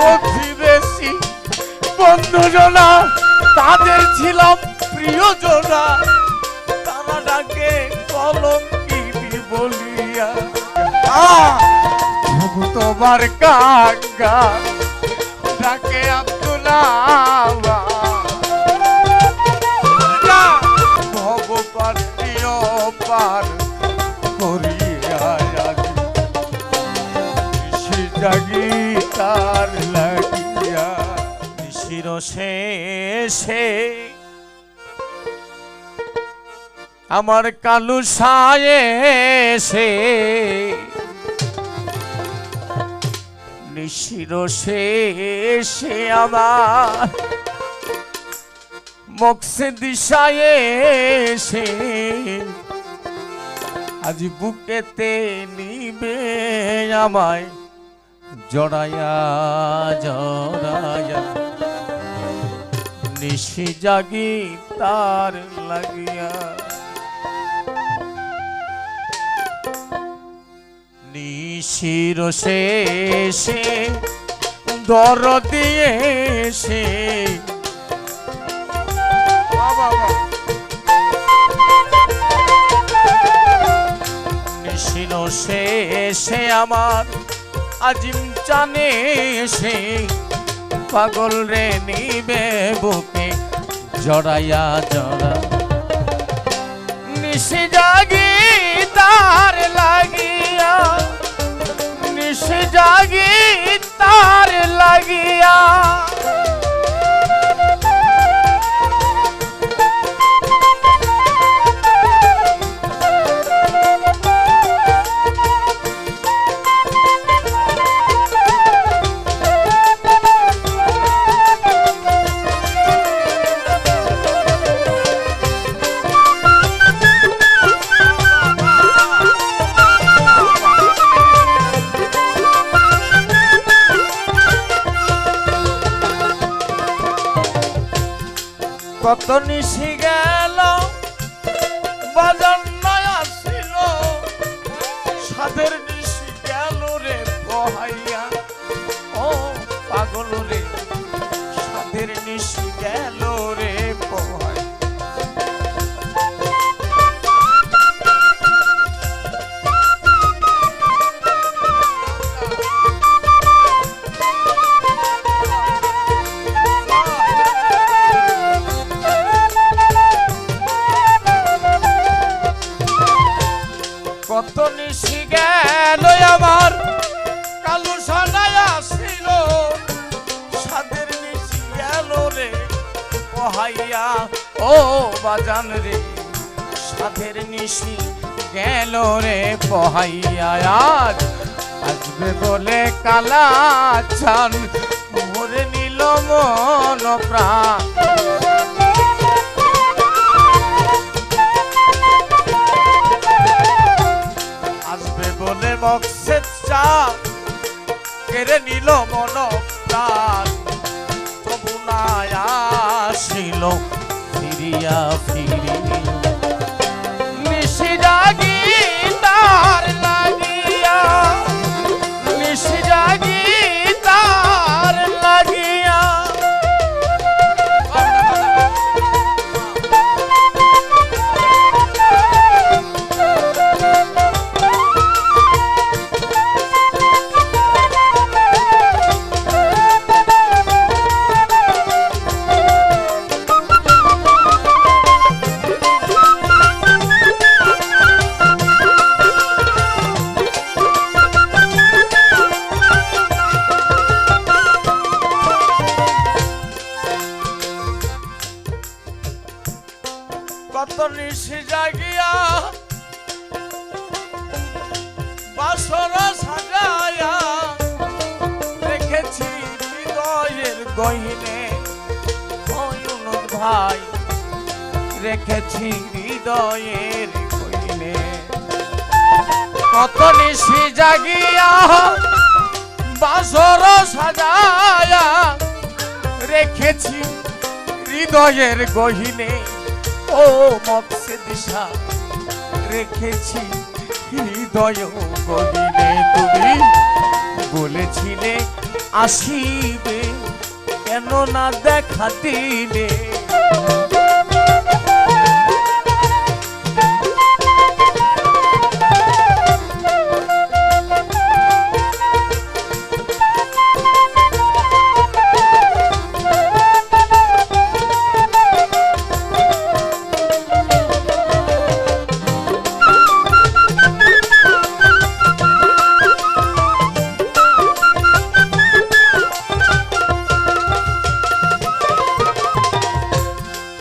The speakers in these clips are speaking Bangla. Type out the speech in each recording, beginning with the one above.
প্রতিবেশী বন্ধুজনা তাদের ছিলাম প্রিয়জনা। তারা ডাকে কলঙ্কি বলিয়া। তোমার কাঙ্গা ডাকে আব্দুল্লাহ শেষে আমার কালু সায়ে সে নিশির শেষে আমার মকসে দিশায় সে আজ বুকেতে নিবে আমায় জড়ায়া জড়ায়া। নিশি জাগি তার লাগিয়া। নিশির শেষে দর দিয়ে সে নিশিন শেষে আমার আজিম জানে সে পাগল রে নিবে বুকে জড়াইয়া জড়া। নিশি জাগি তার লাগিয়া নিশি জাগি তার নিশি গেল বাজার নয়া ছিল সাদের নিশি গেল রে বহাইয়া। ও পাগল রে কত নিশি গেল আমার। কালু সানায় আসিল। সাদের নিশি গেল রে। পহাইয়া ও বাজান রে। সাদের নিশি গেল রে। পহাইয়া আজ আসবে বলে কালা চান ভরে নিল মন প্রাণ। বলে স্বেচ্ছা কেড়ে নিল মন তবু না আসিল ফিরিয়া রেখেছি হৃদয়ের গহিনে কত নিশি জাগিয়া বাসর সাজায়া রেখেছি হৃদয়ের গহিনে। ও মকসে দিশা রেখেছি হৃদয় গহিনে। তুমি বলেছিলে আসিবে কেন না দেখা দিলে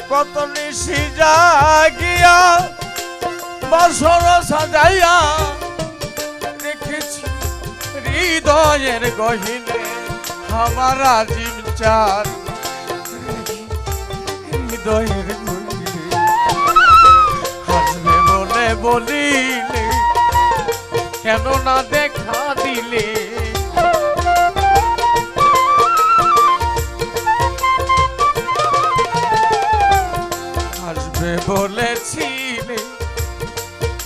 কত নিশি জাগিয়া বছর সাজাইয়া রেখেছি হৃদয়ের গহিনে আমার আজিম চার হৃদয়ের হাসবে বলে বলিলে কেন না দেখা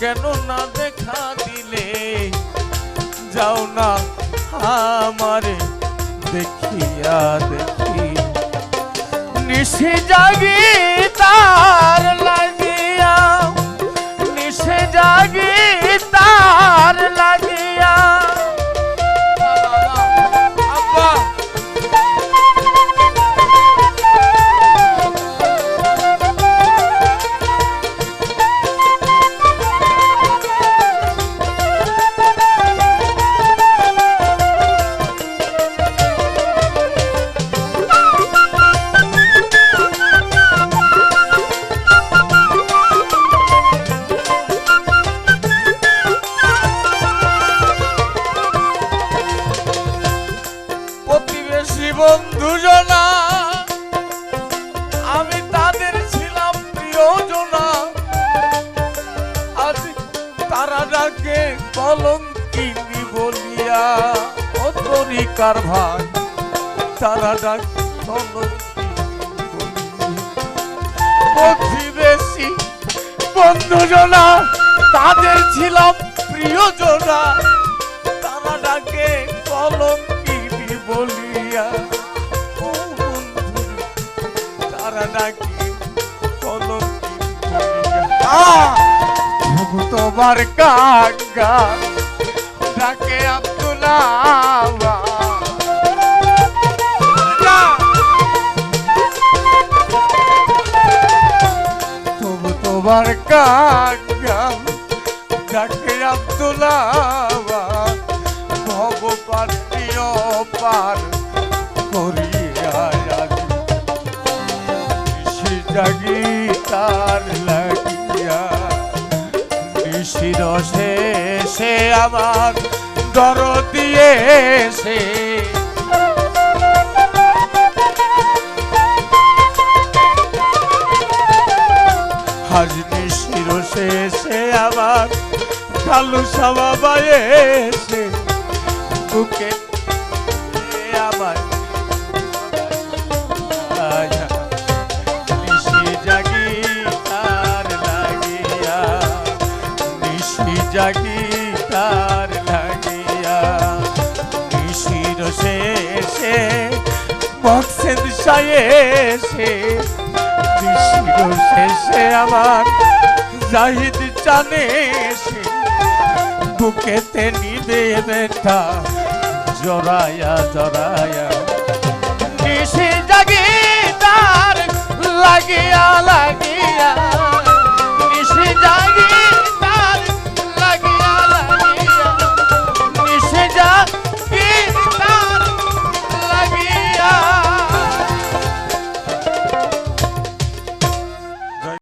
কেন না দেখা দিলে? যাও না আমারে দেখিয়া দেখি। নিশে জাগি তার লাগিয়া, নিশে জাগি তার প্রতিবেশী বন্ধুজনা আমি তাদের ছিলাম প্রিয়জনা। আজ তারা ডাকে কলঙ্কিনী বলিয়া ও তরিকার ভাই তারা ডাকে প্রতিবেশী বন্ধুজনা, তাদের ছিলাম প্রিয়জনা। তারা ডাকে কলঙ্কিনী বলিয়া বন্ধু তারা আহ! তোমার কাঙ্গা ডাকে আব্দুল্লাহ। তবু তোমার কাঙ্গাম ডাকে ভব পাত্রীয় পার। জাগি তার লাগিয়া। নিশির শেষে আমার দর দিয়েছে হাজনি শির শেষে আমার কালু সাবা বুকে আমার বক্সেন এসে নিশির শেষে আমার জাহিদ চানে এসে বুকেতে নিবে বেটা জরায়া জরায়া